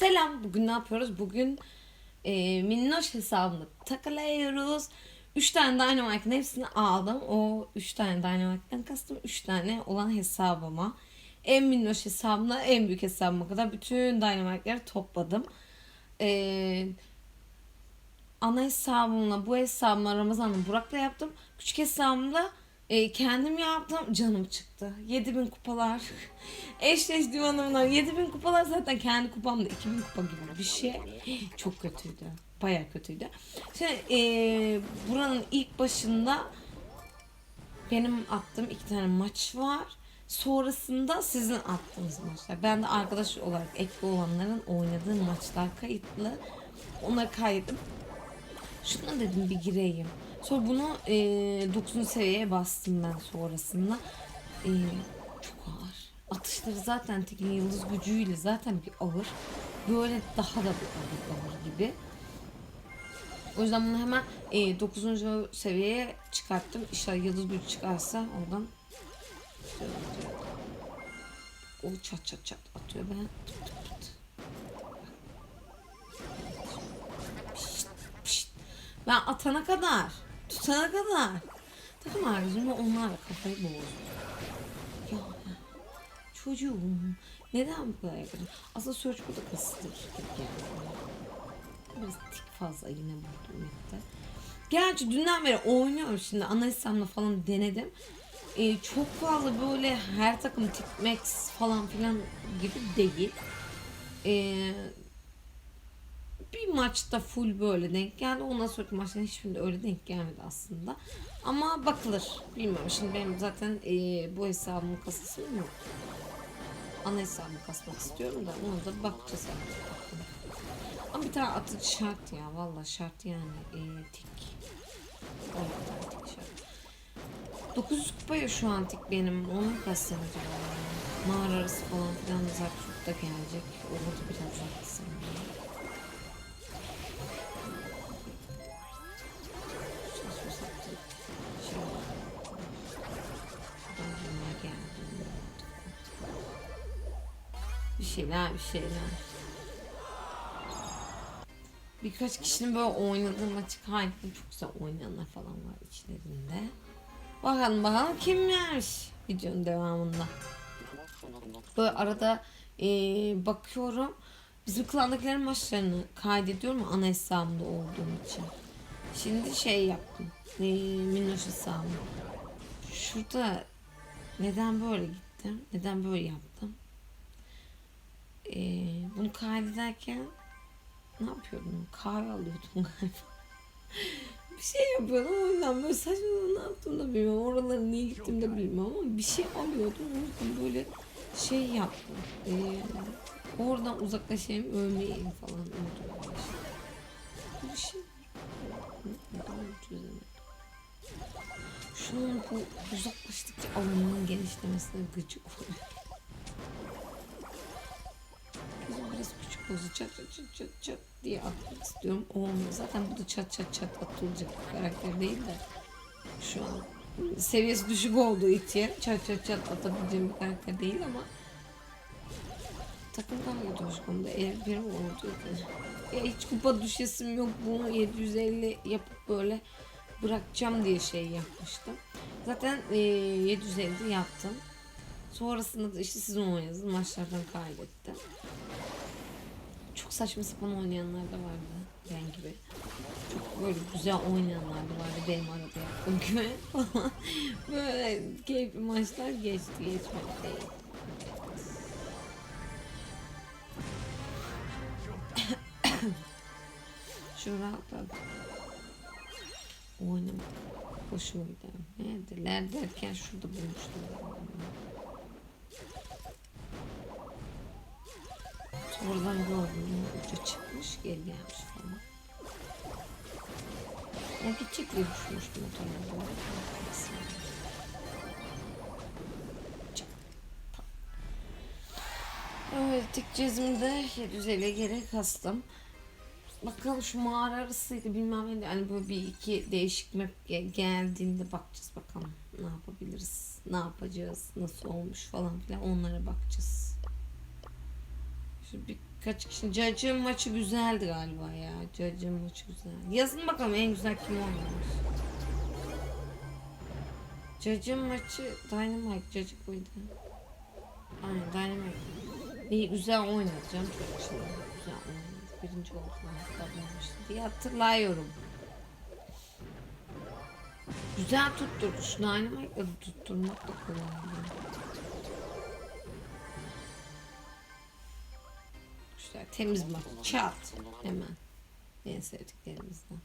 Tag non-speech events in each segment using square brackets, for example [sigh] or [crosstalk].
Selam. Bugün ne yapıyoruz? Bugün e, minnoş hesabını takılıyoruz. 3 tane Dynamite'ın hepsini aldım. O 3 tane Dynamite'den kastım 3 tane olan hesabıma. En minnoş hesabımla en büyük hesabıma kadar bütün Dynamite'leri topladım. E, ana hesabımla bu hesabımla Ramazan'la Burak'la yaptım. Küçük hesabımla e, kendim yaptım. Canım çıktı. 7000 kupalar. [laughs] Eşleş divanımdan 7000 kupalar zaten kendi kupamda 2000 kupa gibi bir şey. Çok kötüydü. Baya kötüydü. Şimdi e, buranın ilk başında benim attığım iki tane maç var. Sonrasında sizin attığınız maçlar. Ben de arkadaş olarak ekli olanların oynadığı maçlar kayıtlı. Onları kaydettim. Şuna dedim bir gireyim. Sonra bunu e, 9. seviyeye bastım ben sonrasında. E, çok ağır. Atışları zaten Tekin yıldız gücüyle zaten bir ağır. Böyle daha da bir ağır, gibi. O yüzden bunu hemen e, 9. seviyeye çıkarttım. İşte yıldız gücü çıkarsa oradan o çat çat çat atıyor ben. Ben atana kadar, tutana kadar. Takım haricinde onlarla kafayı bozdum. Ya çocuğum neden bu kadar yapıyorsun? Aslında Search burada kasıtır. Yani. Biraz tik fazla yine bu map'te. Gerçi dünden beri oynuyorum şimdi ana hesabımla falan denedim. Ee, çok fazla böyle her takım tik falan filan gibi değil. Ee, bir maçta full böyle denk geldi. Ondan sonraki maçların hiçbirinde öyle denk gelmedi aslında. Ama bakılır. Bilmiyorum. Şimdi benim zaten e, bu hesabımın kasası yok. Ana hesabımı kasmak istiyorum da ona da bakacağız artık. Ama bir tane atıcı şart ya. Valla şart yani. E, tik. Tik şart. 900 kupaya şu an tik benim. Onu kassam acaba? Mağara arası falan filan zaten da gelecek. Orada biraz zaten. Bir şeyler bir şeyler. Birkaç kişinin böyle oynadığı maçı kaydedip çok güzel oynayanlar falan var içlerinde. Bakalım bakalım kimmiş videonun devamında. Böyle arada eee, bakıyorum. Bizim klandakilerin maçlarını kaydediyorum ana hesabımda olduğum için. Şimdi şey yaptım. Eee minnoş hesabım. Şurada neden böyle gittim? Neden böyle yaptım? Eee, bunu kaydederken ne yapıyordum? Kahve alıyordum [laughs] galiba. bir şey yapıyordum o yüzden böyle saçma ne yaptım da bilmiyorum. Oralara niye gittim de bilmiyorum ama bir şey alıyordum. O yüzden böyle şey yaptım. Ee, oradan uzaklaşayım ölmeyeyim falan. Oldu. Bir şey. Şu bu uzaklaştıkça alanının genişlemesine gıcık oluyor. Olsun çat çat çat çat çat diye atmak istiyorum. Olmuyor. Zaten bu da çat çat çat atılacak bir karakter değil de şu an seviyesi düşük olduğu için çat çat çat atabileceğim bir karakter değil ama takım daha iyi coşkumda eğer bir oldu ya hiç kupa düşesim yok bunu 750 yapıp böyle bırakacağım diye şey yapmıştım. Zaten e, 750 yaptım. Sonrasında da işte sizin oynadığınız maçlardan kaydettim. Çok saçma sapan oynayanlar da vardı ben gibi. Çok böyle güzel oynayanlar da vardı benim arada yaptığım gibi [laughs] böyle keyifli maçlar geçti geçmek değil. [coughs] Şu rahatladım. Oynamak hoşuma gider. Neredeler derken şurada bulmuştum. Oradan gördüm. Uca çıkmış geri gelmiş falan. Ya gidecek diye düşünmüştüm o tarafa. Evet cezimde 750 geri kastım. Bakalım şu mağara arasıydı bilmem ne. Hani böyle bir iki değişik map ge- geldiğinde bakacağız bakalım. Ne yapabiliriz? Ne yapacağız? Nasıl olmuş falan filan onlara bakacağız. Birkaç kişi Cacığın maçı güzeldi galiba ya. Cacığın maçı güzel. Yazın bakalım en güzel kim oynamış. Cacığın maçı Dynamite Cacık mıydı? Aynen Dynamite. İyi güzel oynadı canım çok şey. Güzel oynadı. Birinci oldu bulmuştu diye hatırlıyorum. Güzel tutturdu. Şu Dynamite'la tutturmak da kolay. Güzel temiz maç. Çat. Hemen. En sevdiklerimizden.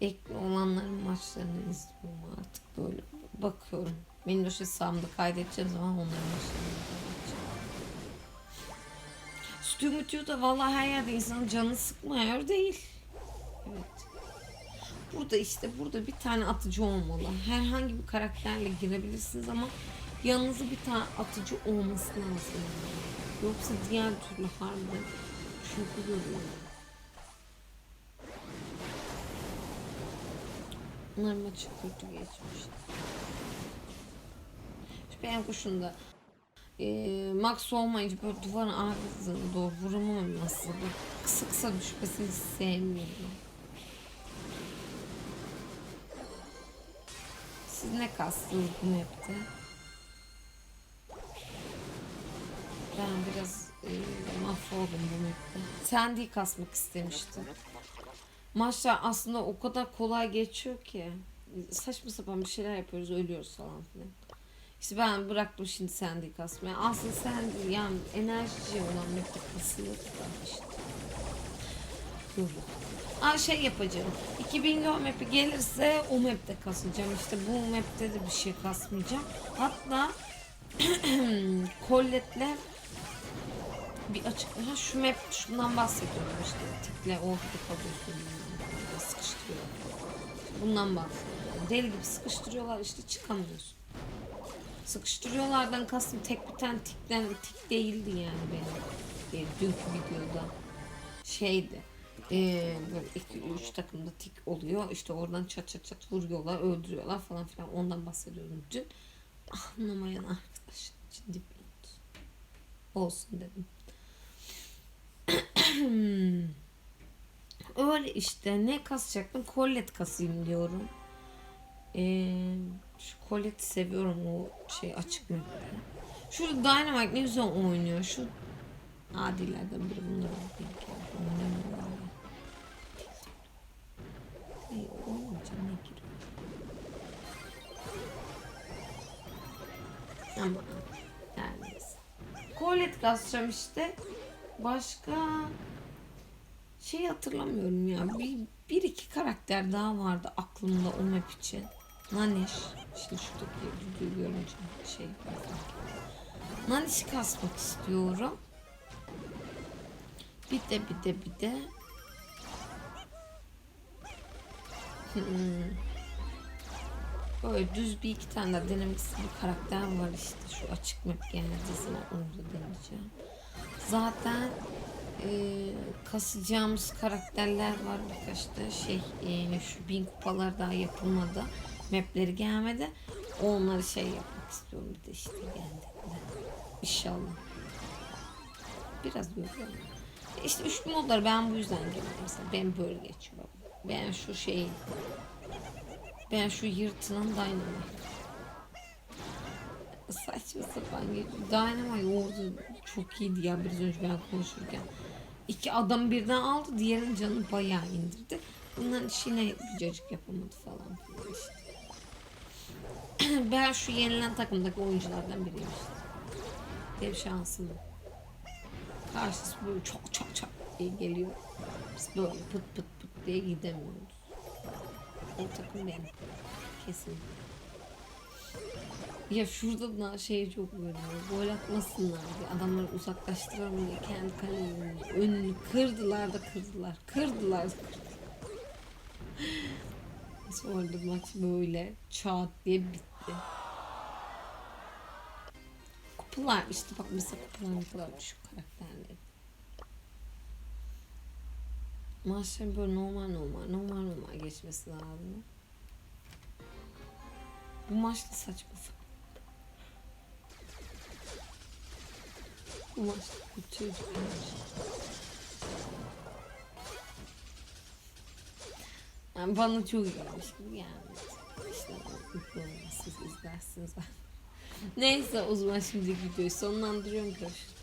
Ekli olanların maçlarını izliyorum artık böyle bakıyorum. Windows hesabımda kaydedeceğim zaman onların maçlarını. Stu Mutu'yu da vallahi her yerde insanın canını sıkmıyor değil. Evet. Burada işte burada bir tane atıcı olmalı. Herhangi bir karakterle girebilirsiniz ama yanınızda bir tane atıcı olması lazım. Yoksa diğer türlü harbiden çünkü görüyorum. Bunlar maçı kötü geçmişti. Şu benim kuşunda eee Max olmayınca böyle duvarın arkasına doğru vuramaması, böyle kısa kısa düşmesini sevmiyorum. Siz ne kastınız bu map'te? Ben biraz e, mahvoldum bu map'te. Sandy'yi kasmak istemiştim. Maçlar aslında o kadar kolay geçiyor ki. Saçma sapan bir şeyler yapıyoruz, ölüyoruz falan filan. İşte ben bıraktım şimdi Sandy'yi kasmaya. Aslında Sandy yani enerji olan map'te kasılır da işte. Yok. Aa şey yapacağım. 2000 gol map'i gelirse o map'te kasacağım. İşte bu map'te de bir şey kasmayacağım. Hatta [clears throat] Colette'le bir açık ha, şu map şundan bahsediyorum işte. Tikle ortada kalıyorsun böyle sıkıştırıyor. Bundan bahsediyorum. Deli gibi sıkıştırıyorlar işte çıkamıyorsun. Sıkıştırıyorlardan kastım tek bir tane tikten tik değildi yani benim. E, dünkü videoda şeydi. E, böyle iki üç takımda tik oluyor. İşte oradan çat çat çat vuruyorlar öldürüyorlar falan filan. Ondan bahsediyorum dün. Anlamayan arkadaş ciddi bir olsun dedim Öyle işte ne kasacaktım? Collet kasayım diyorum. Ee, şu Collet'i seviyorum o şey açık mı? Şurada Dynamite ne güzel oynuyor. Şu adilerden biri bunlar değil ki. Oynamıyorlar ya. Ay, oynamayacağım ne giriyor. Ama yani. Collet kasacağım işte. Başka şey hatırlamıyorum ya. Bir, bir iki karakter daha vardı aklımda o map için. Naneş. Şimdi şuradaki videoyu görünce şey Naneş'i kasmak istiyorum. Bir de bir de bir de Hmm. Böyle düz bir iki tane daha denemek istediğim karakter var işte şu açık map geldiği zaman onu da deneyeceğim. Zaten e, kasacağımız karakterler var birkaç da şey e, şu bin kupalar daha yapılmadı. Mapleri gelmedi. Onları şey yapmak istiyorum bir de işte geldiğinde. İnşallah. Biraz yoruyorum. İşte üç modları ben bu yüzden geliyorum mesela. Ben böyle geçiyor. Ben şu şey ben şu yırtılan Dynamite. Saçma sapan geçiyor. Dynamite orada çok iyiydi ya biraz önce ben konuşurken. İki adam birden aldı diğerinin canını bayağı indirdi. Bunların işine cacık yapamadı falan filan [clears throat] ben şu yenilen takımdaki oyunculardan biriyim işte. Benim şansım. Karşısı böyle çok çok çok diye geliyor. Biz böyle pıt pıt pıt diye gidemiyoruz. O takım benim. Kesin. Ya şurada da şey çok böyle gol atmasınlar diye adamları uzaklaştıralım diye kendi kalelerinin önünü kırdılar da kırdılar. Kırdılar. [laughs] Sonra maç böyle çat diye bitti. Kupalar işte bak mesela kupalar ne kadar düşük karakterleri. Maçların böyle normal normal normal normal geçmesi lazım. Bu maç da saçma sapan. Bu çocuklar. Yani bana çok iyiymiş gibi gelmedi. İşte mutlu olmaz, siz izlersiniz. [laughs] Neyse o zaman şimdilik videoyu sonlandırıyorum. Görüşürüz.